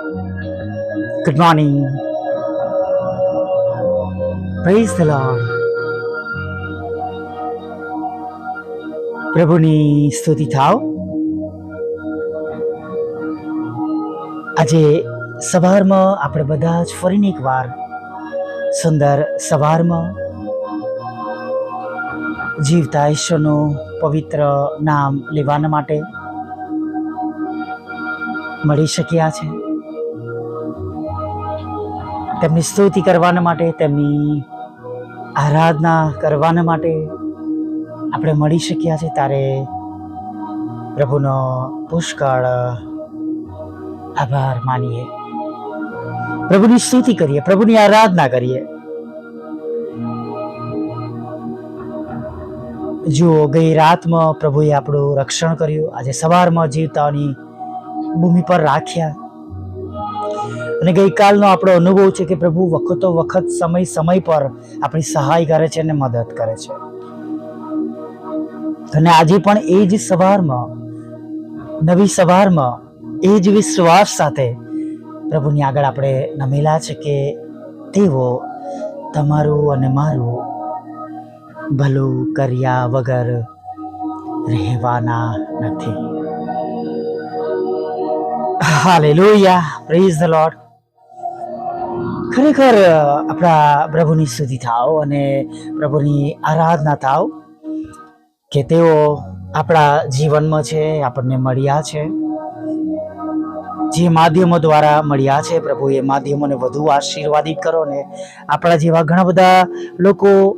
Good morning. Praise the Lord. પ્રભુની સ્તુતિ થાવ આજે સવારમાં આપણે બધા જ ફરીને એકવાર સુંદર સવારમાં જીવતા ઈશ્વરનું પવિત્ર નામ લેવાના માટે મળી શક્યા છે તેમની સ્તુતિ કરવાના માટે, તેમની આરાધના કરવાના માટે આપણે મળી શક્યા છે. ત્યારે પ્રભુનો પુષ્કળ આભાર માનીએ. પ્રભુની સ્તુતિ કરીએ, પ્રભુની આરાધના કરીએ. જુઓ, ગઈ રાતમાં પ્રભુએ આપણું રક્ષણ કર્યું. આજે સવારમાં જીવતાની ભૂમિ પર રાખ્યા. અને ગઈકાલનો આપણો અનુભવ છે કે પ્રભુ વખતો વખત સમય સમય પર આપણી સહાય કરે છે અને મદદ કરે છે. અને આજે પણ એ જ સવારમાં, નવી સવારમાં, એ જ વિશ્વાસ સાથે પ્રભુની આગળ આપણે નમેલા છે કે તેઓ તમારું અને મારું ભલું કર્યા વગર રહેવાના નથી. હાલેલુયા. પ્રેઝ ધ લોર્ડ ખરેખર આપણા પ્રભુની સ્તુતિ થાવ અને પ્રભુની આરાધના થાવ કે તેઓ આપણા જીવનમાં છે, આપણને મળ્યા છે. જે માધ્યમો દ્વારા મળ્યા છે પ્રભુ એ માધ્યમોને વધુ આશીર્વાદિત કરો ને આપણા જેવા ઘણા બધા લોકો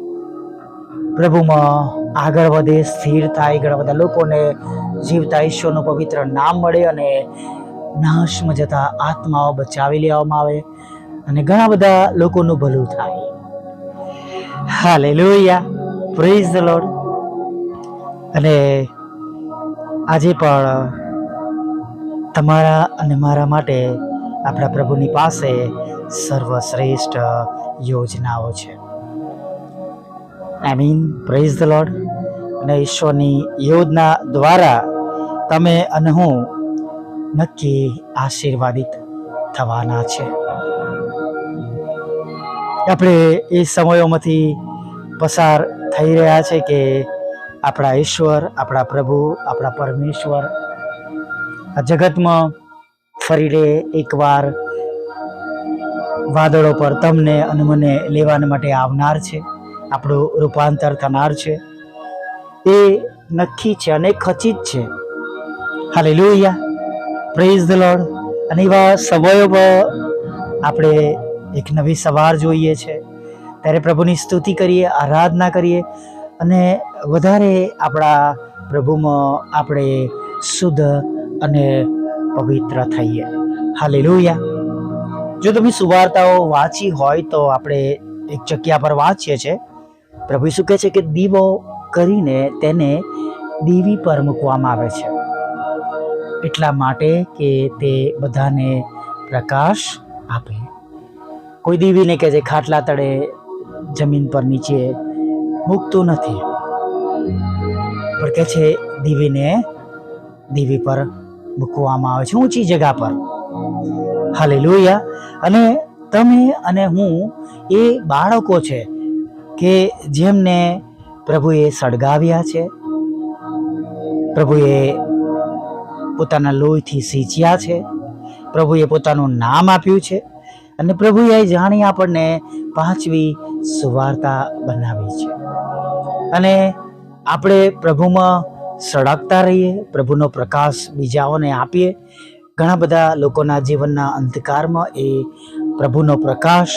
પ્રભુમાં આગળ વધે, સ્થિર થાય, ઘણા બધા લોકોને જીવતા ઈશ્વરનું પવિત્ર નામ મળે અને નાશમાં જતા આત્માઓ બચાવી લેવામાં આવે. અને ઘણા બધા લોકોનું ભલું થાય. હાલેલુયા. પ્રેઝ ધ લોર્ડ અને આજે પણ તમારા અને મારા માટે આપણા પ્રભુની પાસે સર્વશ્રેષ્ઠ યોજનાઓ છે. I mean praise the lord અને ઈશ્વરની યોજના દ્વારા તમે અને હું નક્કી આશીર્વાદિત થવાના છે. આપણે એ સમયોમાંથી પસાર થઈ રહ્યા છે કે આપણા ઈશ્વર, આપણા પ્રભુ, આપણા પરમેશ્વર આ જગતમાં ફરીને એકવાર વાદળો પર તમને અને મને લેવાના માટે આવનાર છે, આપણું રૂપાંતર થનાર છે. એ નક્કી છે અને ખચિત છે. હાલે લોહિયા પ્રેઝ ધ લોર્ડ અને એવા સમયો પર આપણે એક નવી સવાર જોઈએ છે. ત્યારે પ્રભુની સ્તુતિ કરીએ, આરાધના કરીએ અને વધારે આપણા પ્રભુમાં આપણે શુદ્ધ અને પવિત્ર થઈએ. હાલે જો તમે સુવાર્તાઓ વાંચી હોય તો આપણે એક જગ્યા પર વાંચીએ છીએ. પ્રભુ શું કહે છે કે દીવો કરીને તેને દીવી પર મૂકવામાં આવે છે. એટલા માટે કે તે બધાને પ્રકાશ આપે. કોઈ દીવીને કે જે ખાટલા તળે, જમીન પર નીચે મૂકતું નથી. પણ કે છે, દીવીને દીવી પર મૂકવામાં આવે છે, ઊંચી જગા પર. હાલે લોહિયા અને તમે અને હું એ બાળકો છે કે જેમને પ્રભુએ સળગાવ્યા છે, પ્રભુએ પોતાના લોહીથી સિંચ્યા છે, પ્રભુએ પોતાનું નામ આપ્યું છે અને પ્રભુએ જાણી આપણને પાંચવી સુવાર્તા બનાવી છે. અને આપણે પ્રભુમાં સળગતા રહીએ, પ્રભુનો પ્રકાશ બીજાઓને આપીએ. ઘણા બધા લોકોના જીવનના અંધકારમાં એ પ્રભુનો પ્રકાશ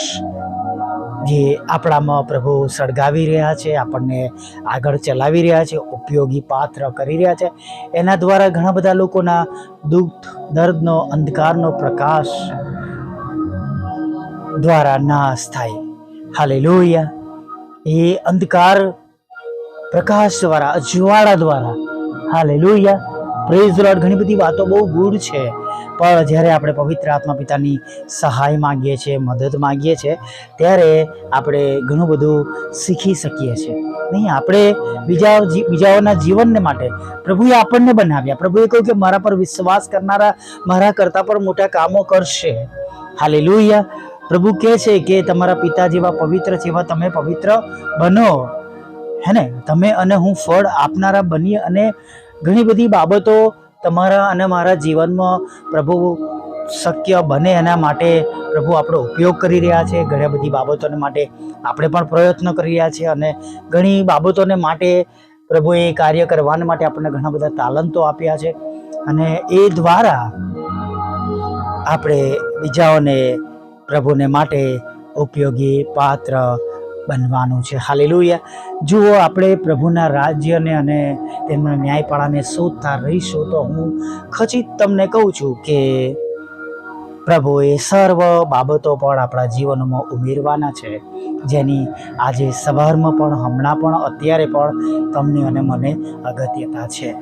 જે આપણામાં પ્રભુ સળગાવી રહ્યા છે, આપણને આગળ ચલાવી રહ્યા છે, ઉપયોગી પાત્ર કરી રહ્યા છે. એના દ્વારા ઘણા બધા લોકોના દુઃખ, દર્દનો, અંધકારનો પ્રકાશ દ્વારા નાશ થાય. હાલે લોહિયા એ અંધકાર પ્રકાશ દ્વારા અજવાળા દ્વારા. હાલે લોહિયા પ્રેઝ લોર્ડ ઘણી બધી વાતો બહુ ગુડ છે. પણ જ્યારે આપણે પવિત્ર આત્મા પિતાની સહાય માગીએ છીએ, મદદ માગીએ છીએ, ત્યારે આપણે ઘણું બધું શીખી શકીએ છીએ. નહીં, આપણે બીજા બીજાઓના જીવનને માટે પ્રભુએ આપણને બનાવ્યા. પ્રભુએ કહ્યું કે મારા પર વિશ્વાસ કરનારા મારા કરતાં પણ મોટા કામો કરશે. હાલેલુયા. પ્રભુ કહે છે કે તમારા પિતા જેવા પવિત્ર એવા તમે પવિત્ર બનો. હે ને? તમે અને હું ફળ આપનારા બનીએ અને ઘણી બધી બાબતો તમારા અને મારા જીવનમાં પ્રભુ શક્ય બને એના માટે પ્રભુ આપણો ઉપયોગ કરી રહ્યા છે. ઘણી બધી બાબતોને માટે આપણે પણ પ્રયત્ન કરી રહ્યા છીએ અને ઘણી બાબતોને માટે પ્રભુએ કાર્ય કરવાને માટે આપણને ઘણા બધા તાલંતો આપ્યા છે અને એ દ્વારા આપણે બીજાઓને પ્રભુને માટે ઉપયોગી પાત્ર બનવાનું છે. હાલેલુયા. જુઓ, આપણે પ્રભુના રાજ્યને અને તેમના ન્યાયપાળાને શોધતા રહીશું તો હું ખચિત તમને કહું છું કે પ્રભુએ સર્વ બાબતો પણ આપણા જીવનમાં ઉમેરવાના છે. જેની આજે સવારમાં પણ, હમણાં પણ, અત્યારે પણ તમને અને મને અગત્યતા છે.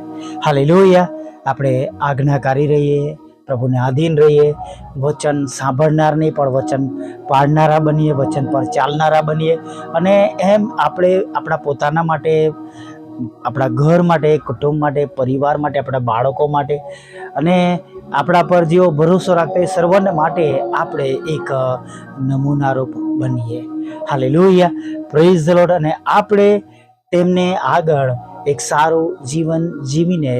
હાલેલુયા. આપણે આજ્ઞાકારી રહીએ. પ્રભુને આધીન રહીએ, વચન સાંભળનાર નહીં, પણ વચન પાડનારા બનીએ, વચન પર ચાલનારા બનીએ. અને એમ આપણે આપણા પોતાના માટે, આપણા ઘર માટે, કુટુંબ માટે, પરિવાર માટે, આપણા બાળકો માટે, અને આપણા પર જેઓ ભરોસો રાખતા એ સર્વને માટે આપણે એક નમૂનારૂપ બનીએ. હાલે લોહિયા પ્રેઝ ધ લોર્ડ અને આપણે તેમને આગળ એક સારું જીવન જીવીને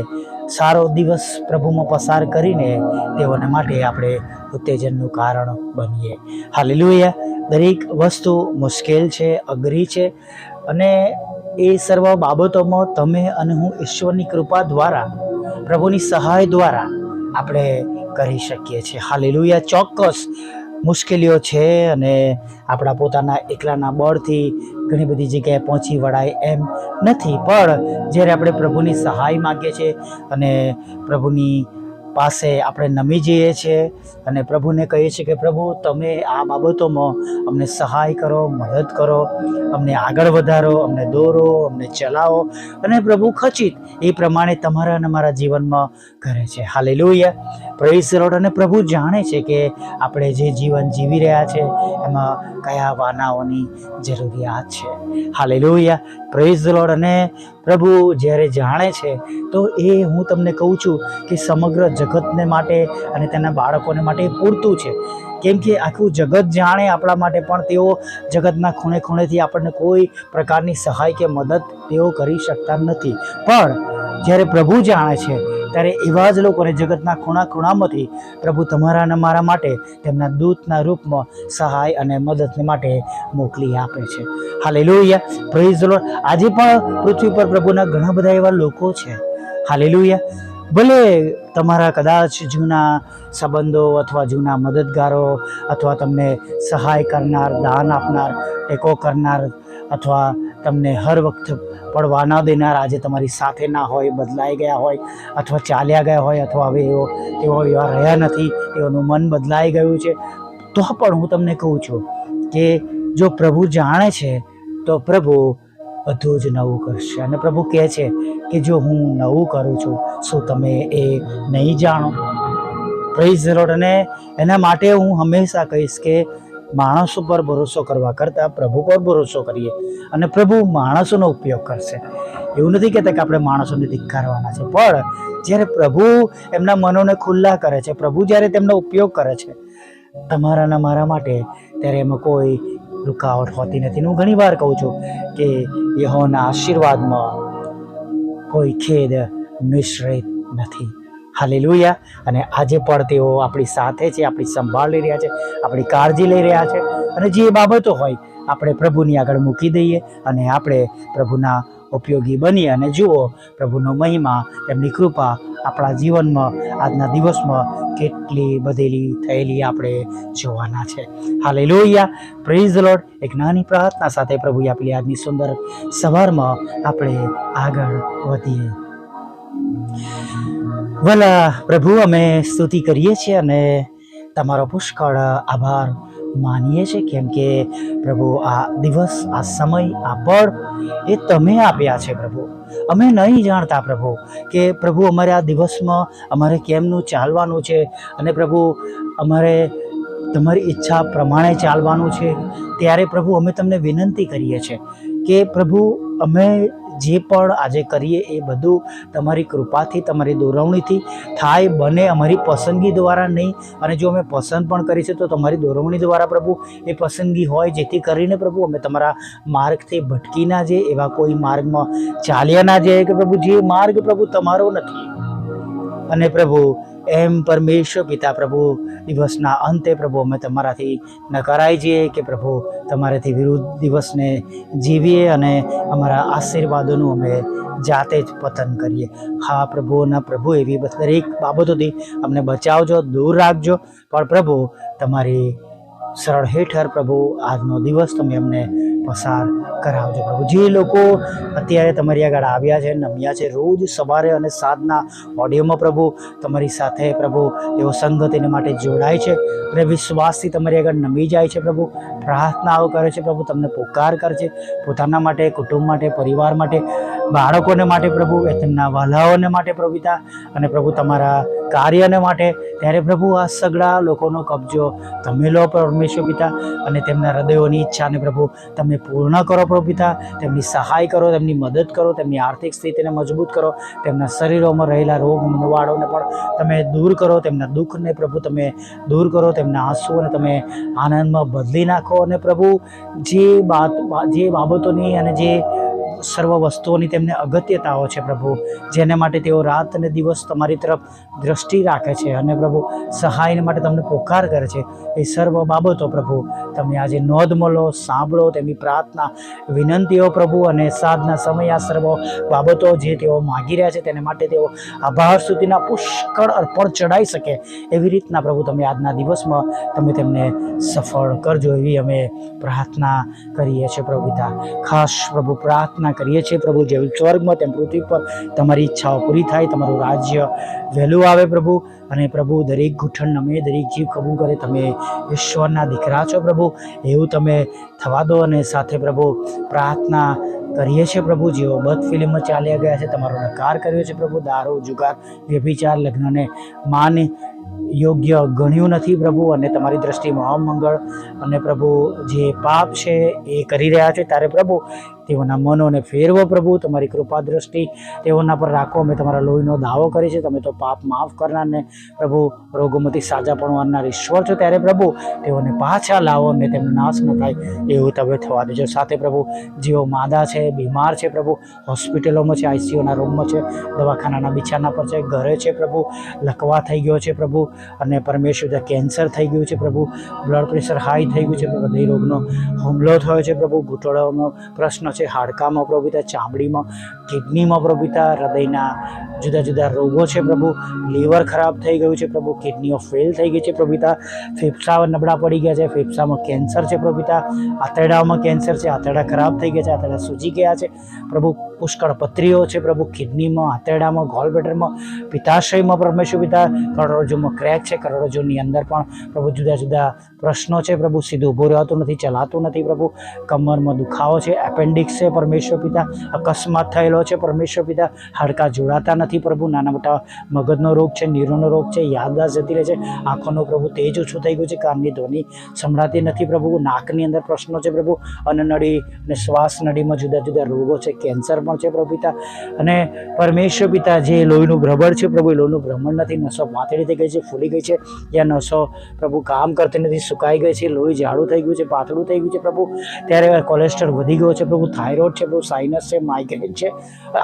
સારો દિવસ પ્રભુમાં પસાર કરીને તેઓને માટે આપણે ઉત્તેજનનું કારણ બનીએ. હાલેલુયા. દરેક વસ્તુ મુશ્કેલ છે, અઘરી છે અને એ સર્વ બાબતોમાં તમે અને હું ઈશ્વરની કૃપા દ્વારા, પ્રભુની સહાય દ્વારા આપણે કરી શકીએ છીએ. હાલેલુયા. ચોક્કસ મુશ્કેલીઓ છે અને આપણા પોતાના એકલાના બળથી ઘણી બધી જગ્યાએ પહોંચી વળાય એમ નથી. પણ જ્યારે આપણે પ્રભુની સહાય માગીએ છીએ અને પ્રભુની પાસે આપણે નમી જઈએ છીએ અને પ્રભુને કહીએ છીએ કે પ્રભુ, તમે આ બાબતોમાં અમને સહાય કરો, મદદ કરો, અમને આગળ વધારો, અમને દોરો, અમને ચલાવો અને પ્રભુ ખચિત એ પ્રમાણે તમારા અને મારા જીવનમાં કરે છે. હાલે લોહિયા પ્રેસ રોડ અને પ્રભુ જાણે છે કે આપણે જે જીવન જીવી રહ્યા છે, એમાં કયા વાનાઓની જરૂરિયાત છે. હાલે લોહિયા પ્રેઝ રોડ અને પ્રભુ જ્યારે જાણે છે, તો એ હું તમને કહું છું કે સમગ્ર જગતને માટે અને તેના બાળકોને માટે પૂરતું છે. કેમ કે આખું જગત જાણે આપણા માટે પણ તેઓ જગતના ખૂણે ખૂણેથી આપણને કોઈ પ્રકારની સહાય કે મદદ તેઓ કરી શકતા નથી. પણ જ્યારે પ્રભુ જાણે છે, ત્યારે એવા જ લોકોને જગતના ખૂણા ખૂણામાંથી પ્રભુ તમારા અને મારા માટે તેમના દૂતના રૂપમાં સહાય અને મદદને માટે મોકલી આપે છે. હાલે લોહિયા પ્રેઝ આજે પણ પૃથ્વી પર પ્રભુના ઘણા બધા એવા લોકો છે. હાલે ભલે તમારા કદાચ જૂના સંબંધો અથવા જૂના મદદગારો અથવા તમને સહાય કરનાર, દાન આપનાર, ટેકો કરનાર અથવા તમને હર વખત પડવા ન દેનાર આજે તમારી સાથે ના હોય, બદલાઈ ગયા હોય અથવા ચાલ્યા ગયા હોય અથવા હવે એવો તેઓ એવા રહ્યા નથી, તેઓનું મન બદલાઈ ગયું છે, તો પણ હું તમને કહું છું કે જો પ્રભુ જાણે છે, તો પ્રભુ બધું જ નવું કરશે. અને પ્રભુ કહે છે કે જો હું નવું કરું છું, શું તમે એ નહીં જાણો? પ્રેઝ રોડ અને એના માટે હું હંમેશા કહીશ કે માણસો પર ભરોસો કરવા કરતાં પ્રભુ પર ભરોસો કરીએ. અને પ્રભુ માણસોનો ઉપયોગ કરશે. એવું નથી કહેતા કે આપણે માણસોને ધિક્કારવાના છે, પણ જ્યારે પ્રભુ એમના મનોને ખુલ્લા કરે છે, પ્રભુ જ્યારે તેમનો ઉપયોગ કરે છે તમારાના મારા માટે ત્યારે એમાં કોઈ રૂકાવટ હોતી નથી. હું ઘણી વાર કહું છું કે યહોના આશીર્વાદમાં કોઈ ખેદ, મિશ્રિત નથી. હાલેલુયા. અને આજે પણ તેઓ આપણી સાથે છે, આપણી સંભાળ લઈ રહ્યા છે, આપણી કાળજી લઈ રહ્યા છે. અને જે બાબતો હોય, આપણે પ્રભુની આગળ મૂકી દઈએ અને આપણે પ્રભુના ઉપયોગી બની અને જુઓ, પ્રભુનો મહિમા, તેમની કૃપા આપણા જીવનમાં, આજના દિવસમાં કેટલી બધેલી થયેલી આપણે જોવાના છે. હાલે લોહિયા પ્રેઝ લોડ એક નાની પ્રાર્થના સાથે પ્રભુએ આપેલી આજની સુંદર સવારમાં આપણે આગળ વધીએ. ભલા પ્રભુ, અમે સ્તુતિ કરીએ છીએ અને તમારો પુષ્કળ આભાર માનીએ છીએ કેમ કે પ્રભુ, આ દિવસ, આ સમય, આ પળ એ તમે આપ્યા છે પ્રભુ. અમે નહીં જાણતા પ્રભુ કે પ્રભુ અમારે આ દિવસમાં અમારે કેમનું ચાલવાનું છે અને પ્રભુ, અમારે તમારી ઈચ્છા પ્રમાણે ચાલવાનું છે. ત્યારે પ્રભુ અમે તમને વિનંતી કરીએ છીએ કે પ્રભુ, અમે જે પણ આજે કરીએ એ બધું તમારી કૃપાથી, તમારી દોરવણીથી થાય, બને અમારી પસંદગી દ્વારા નહીં. અને જો અમે પસંદ પણ કરી છે, તો તમારી દોરવણી દ્વારા પ્રભુ એ પસંદગી હોય, જેથી કરીને પ્રભુ અમે તમારા માર્ગથી ભટકી ના જઈએ એવા કોઈ માર્ગમાં ચાલ્યા ના જઈએ કે પ્રભુ, જે માર્ગ પ્રભુ તમારો નથી. અને પ્રભુ એમ પરમેશ્વર પિતા પ્રભુ, દિવસના અંતે પ્રભુ અમે તમારાથી નકારાઈ જઈએ કે પ્રભુ તમારાથી વિરુદ્ધ દિવસને જીવીએ અને અમારા આશીર્વાદોનું અમે જાતે જ પતન કરીએ. હા પ્રભુના પ્રભુ, એવી દરેક બાબતોથી અમને બચાવજો, દૂર રાખજો. પણ પ્રભુ, તમારી સરળ હેઠળ પ્રભુ, આજનો દિવસ તમે અમને પસાર કરાવજો પ્રભુ. જે લોકો અત્યારે તમારી આગળ આવ્યા છે, નમ્યા છે, રોજ સવારે અને સાંજના ઓડિયોમાં પ્રભુ તમારી સાથે પ્રભુ તેઓ સંગતિને માટે જોડાય છે અને વિશ્વાસથી તમારી આગળ નમી જાય છે પ્રભુ. પ્રાર્થનાઓ કરે છે પ્રભુ, તમને પોકાર કરે છે. પોતાના માટે, કુટુંબ માટે, પરિવાર માટે બાળકોને માટે પ્રભુ, એ તેમના વાલાઓને માટે પ્રભુતા અને પ્રભુ તમારા કાર્યને માટે. ત્યારે પ્રભુ આ સગળા લોકોનો કબજો તમે લો પરમેશ્વર પિતા અને તેમના હૃદયોની ઈચ્છાને પ્રભુ તમે પૂર્ણ કરો પ્રભુ તેમની સહાય કરો, તેમની મદદ કરો, તેમની આર્થિક સ્થિતિને મજબૂત કરો, તેમના શરીરોમાં રહેલા રોગ, નવાળોને પણ તમે દૂર કરો, તેમના દુઃખને પ્રભુ તમે દૂર કરો, તેમના આંસુઓને તમે આનંદમાં બદલી નાખો. અને પ્રભુ જે બાત જે બાબતોની અને જે સર્વ વસ્તુઓની તેમને અગત્યતાઓ છે પ્રભુ, જેને માટે તેઓ રાત અને દિવસ તમારી તરફ દ્રષ્ટિ રાખે છે અને પ્રભુ સહાયને માટે તમને પોકાર કરે છે. એ સર્વ બાબતો પ્રભુ, તમે આજે નોંધ મળો સાંભળો તેમની પ્રાર્થના, વિનંતીઓ પ્રભુ અને સાધના સમય આ સર્વ બાબતો જે તેઓ માગી રહ્યા છે તેને માટે તેઓ આભાર સુધીના પુષ્કળ અર્પણ ચડાઈ શકે. એવી રીતના પ્રભુ તમે આજના દિવસમાં તમે તેમને સફળ કરજો એવી અમે પ્રાર્થના કરીએ છીએ પ્રભુતા ખાસ પ્રભુ પ્રાર્થના કરીએ છીએ પ્રભુ જેવી સ્વર્ગમાં તેમ પૃથ્વી પર તમારી ઈચ્છાઓ પૂરી થાય, તમારું રાજ્ય વહેલું આવે પ્રભુ અને પ્રભુ દરેક ઘૂંટણ નમે, દરેક જીવ કબૂલ કરે, તમે ઈશ્વરના દીકરા છો પ્રભુ. એવું તમે થવા દો અને સાથે પ્રભુ પ્રાર્થના કરીએ છીએ પ્રભુ. જેઓ બધ ફિલ્મમાં ચાલ્યા ગયા છે, તમારો નકાર કર્યો છે પ્રભુ. દારૂ, જુગાર, વ્યભિચાર, લગ્નને માન યોગ્ય ગણ્યું નથી પ્રભુ અને તમારી દ્રષ્ટિમાં અમંગળ અને પ્રભુ જે પાપ છે એ કરી રહ્યા છે, ત્યારે પ્રભુ તેઓના મનોને ફેરવો પ્રભુ, તમારી કૃપા દ્રષ્ટિ તેઓના પર રાખો. અમે તમારા લોહીનો દાવો કરીએ છીએ. તમે તો પાપ માફ કરનારને પ્રભુ રોગોમાંથી સાજા પડવાના ઈશ્વર છો ત્યારે પ્રભુ તેઓને પાછા લાવો. અને તેમનો નાશ ન થાય એવું તમે થવા દેજો. સાથે પ્રભુ, જેઓ માદા છે, બીમાર છે પ્રભુ, હોસ્પિટલોમાં છે, આઈસીયુના રૂમમાં છે, દવાખાનાના બિછાના પર છે, ઘરે છે પ્રભુ, લકવા થઈ ગયો છે પ્રભુ અને પરમેશ્વર કેન્સર થઈ ગયું છે પ્રભુ, બ્લડ પ્રેશર હાઈ થઈ ગયું છે હૃદય રોગનો હુમલો થયો છે પ્રભુ ઘૂંટોળાનો પ્રશ્ન છે, હાડકામાં પ્રભુતા, ચામડીમાં, કિડનીમાં પ્રભુતા, હૃદયના જુદા જુદા રોગો છે પ્રભુ. લીવર ખરાબ થઈ ગયું છે પ્રભુ, કિડનીઓ ફેલ થઈ ગઈ છે પ્રભુતા. ફેફસા નબળા પડી ગયા છે, ફેફસામાં કેન્સર છે પ્રભુ પિતા આંતરડાઓમાં કેન્સર છે, આંતરડા ખરાબ થઈ ગયા છે, આંતરડા સૂજી ગયા છે. પ્રભુ પુષ્કળ પત્રીઓ છે પ્રભુ. કિડનીમાં આંતરડામાં, ગોલબેટરમાં પિત્તાશયમાં પરમેશ્વર પિતા કરોડરજ્જુમાં ક્રેક છે કરોડરજ્જુની અંદર પણ પ્રભુ જુદા જુદા પ્રશ્નો છે પ્રભુ. સીધું ઊભું રહેતું નથી, ચલાતું નથી પ્રભુ. કમરમાં દુખાવો છે એપેન્ડિક્સ છે પરમેશ્વર પિતા. અકસ્માત થયેલો છે પરમેશ્વર પિતા. હાડકાં જોડાતા નથી પ્રભુ. નાના મોટા મગજનો રોગ છે, નીરોનો રોગ છે યાદદાસ્ત જતી રહે છે. આંખોનો પ્રભુ તેજ ઓછું થઈ ગયું છે, કાનની ધ્વનિ સંભળાતી નથી પ્રભુ. નાકની અંદર પ્રશ્નો છે પ્રભુ. અને નળી અને શ્વાસ નળીમાં જુદા જુદા રોગો છે કેન્સર પણ છે પ્રભુ અને પરમેશ્વર પિતા જે લોહીનું ભ્રમણ છે પ્રભુ લોહીનું ભ્રમણ નથી. નસો પાતળી થઈ ગઈ છે, ફૂલી ગઈ છે. યા નસો પ્રભુ કામ કરતી નથી, સુકાઈ ગઈ છે, લોહી જાડું થઈ ગયું છે, પાતળું થઈ ગયું છે પ્રભુ. ત્યારે કોલેસ્ટ્રોલ વધી ગયો છે પ્રભુ, થાઇરોઇડ છે પ્રભુ, સાઇનસ છે, માઇગ્રેન છે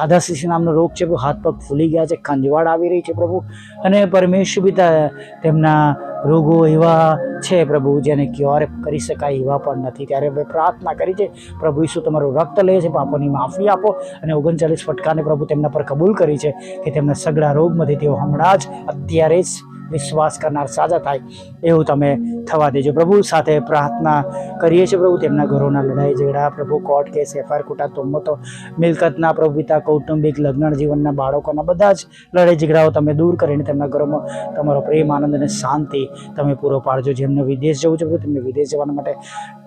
આધા શિશુ નામનો રોગ છે પ્રભુ, હાથ પગ ફૂલી ગયા છે ખંજવાળ આવી રહી છે પ્રભુ. અને પરમેશ્વર પિતા તેમના રોગો એવા છે પ્રભુ, જેને ક્યોર કરી શકાય એવા પણ નથી. ત્યારે મેં પ્રાર્થના કરી છે, પ્રભુ ઈસુ, તમારું રક્ત લે છે, પાપોની માફી આપો. અને ઓગણચાલીસ ફટકાને પ્રભુ તેમના પર કબૂલ કરી છે કે તેમના સગળા રોગમાંથી તેઓ હમણાં જ અત્યારે જ વિશ્વાસ કરનાર સાજા થાય એવું તમે થવા દેજો. પ્રભુ સાથે પ્રાર્થના કરીએ છીએ પ્રભુ. તેમના ઘરોના લડાઈ ઝઘડા, પ્રભુ કોર્ટ કેસ, એફઆઈઆર ખોટા તોમતો, મિલકતના, પ્રભુ પિતા, કૌટુંબિક, લગ્ન જીવનના બાળકોના બધા જ લડાઈ ઝઘડાઓ તમે દૂર કરીને તેમના ઘરોમાં તમારો પ્રેમ, આનંદ અને શાંતિ તમે પૂરો પાડજો. જેમને વિદેશ જવું છે પ્રભુ, તેમને વિદેશ જવાના માટે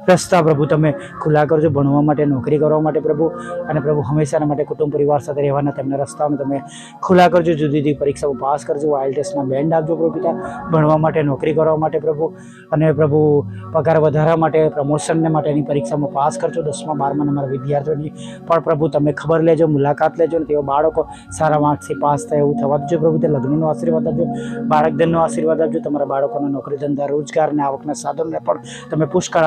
રસ્તા પ્રભુ તમે ખુલ્લા કરજો, ભણવા માટે, નોકરી કરવા માટે પ્રભુ. અને પ્રભુ હંમેશાના માટે કુટુંબ પરિવાર સાથે રહેવાના તેમના રસ્તાઓને તમે ખુલ્લા કરજો. જુદી જુદી પરીક્ષાઓ પાસ કરજો. આઈલ ટેસ્ટના બેન્ડ આપજો પ્રભુ પિતા. ભણવા માટે, નોકરી કરવા માટે પ્રભુ. અને પ્રભુ પગાર વધારવા માટે પ્રમોશનને માટેની પરીક્ષામાં પાસ કરજો. દસમા બારમાં અમારા વિદ્યાર્થીઓની પણ પ્રભુ તમે ખબર લેજો, મુલાકાત લેજો અને તેઓ બાળકો સારા માર્ક્સથી પાસ થાય એવું થવા દેજો પ્રભુ. તે લગ્નનો આશીર્વાદ આપજો, બાળકધનનો આશીર્વાદ આપજો. તમારા બાળકોના નોકરી ધંધા, રોજગાર અને આવકના સાધનને પણ તમે પુષ્કળ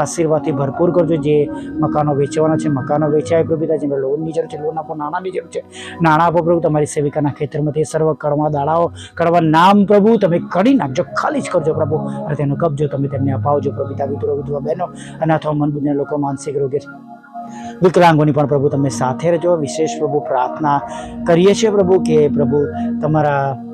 આશીર્વાદથી ભરપૂર કરજો. જે મકાનો વેચવાના છે, મકાનો વેચાય પ્રભુ પિતા લોનની જરૂર છે લોન આપો નાણાંની જરૂર છે. નાણાં આપો પ્રભુ, તમારી સેવિકાના ખેતરમાંથી સર્વ કડવા દાડાઓ, કડવા નામ પ્રભુ, તમે કડી નાખજો, ખાલી જ કરજો પ્રભુ. અને તેનો કબજો તમે તેમને અપાવજો પ્રભુ પિતા વિધુરો વિધવા બહેનો, અને અથવા મન બુદ્ધિના લોકો, માનસિક રોગી. વિકલાંગોની પણ પ્રભુ, તમે સાથે રહેજો. વિશેષ પ્રભુ પ્રાર્થના કરીએ છીએ પ્રભુ કે પ્રભુ તમારા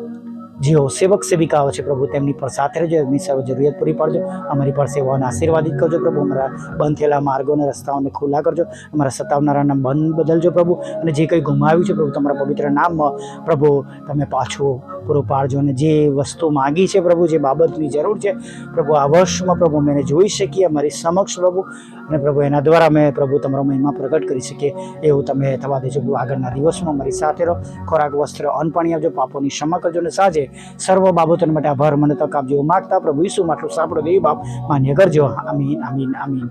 જેઓ સેવક સેવિકાઓ છે પ્રભુ, તેમની પર સાથે રહેજો, એમની સર્વ જરૂરિયાત પૂરી પાડજો. અમારી પર સેવાઓને આશીર્વાદિત કરજો પ્રભુ, અમારા બંધ થયેલા માર્ગોને રસ્તાઓને ખુલ્લા કરજો, અમારા સતાવનારાના બંધ બદલજો પ્રભુ, અને જે કંઈ ગુમાવ્યું છે પ્રભુ, તમારા પવિત્ર નામમાં પ્રભુ, તમે પાછું પૂરું પાડજો. અને જે વસ્તુ માગી છે પ્રભુ, જે બાબતની જરૂર છે, પ્રભુ, આ વર્ષમાં પ્રભુ અમે જોઈ શકીએ, અમારી સમક્ષ પ્રભુ અને પ્રભુ, એના દ્વારા અમે પ્રભુ તમારો મહિમા પ્રગટ કરી શકીએ. એવું તમે થવા દેજો. આગળના દિવસમાં અમારી સાથે રહો. ખોરાક, વસ્ત્ર, અન્ન, પાણી આપજો. પાપોની ક્ષમા કરજો અને સાંજે સર્વ બાબતોને માટે આભાર. મને તક આપજો. માગતા પ્રભુ ઈસુ માટલું સાંભળો દેવી બાપ માન્ય કરજો. આમીન આમીન આમીન.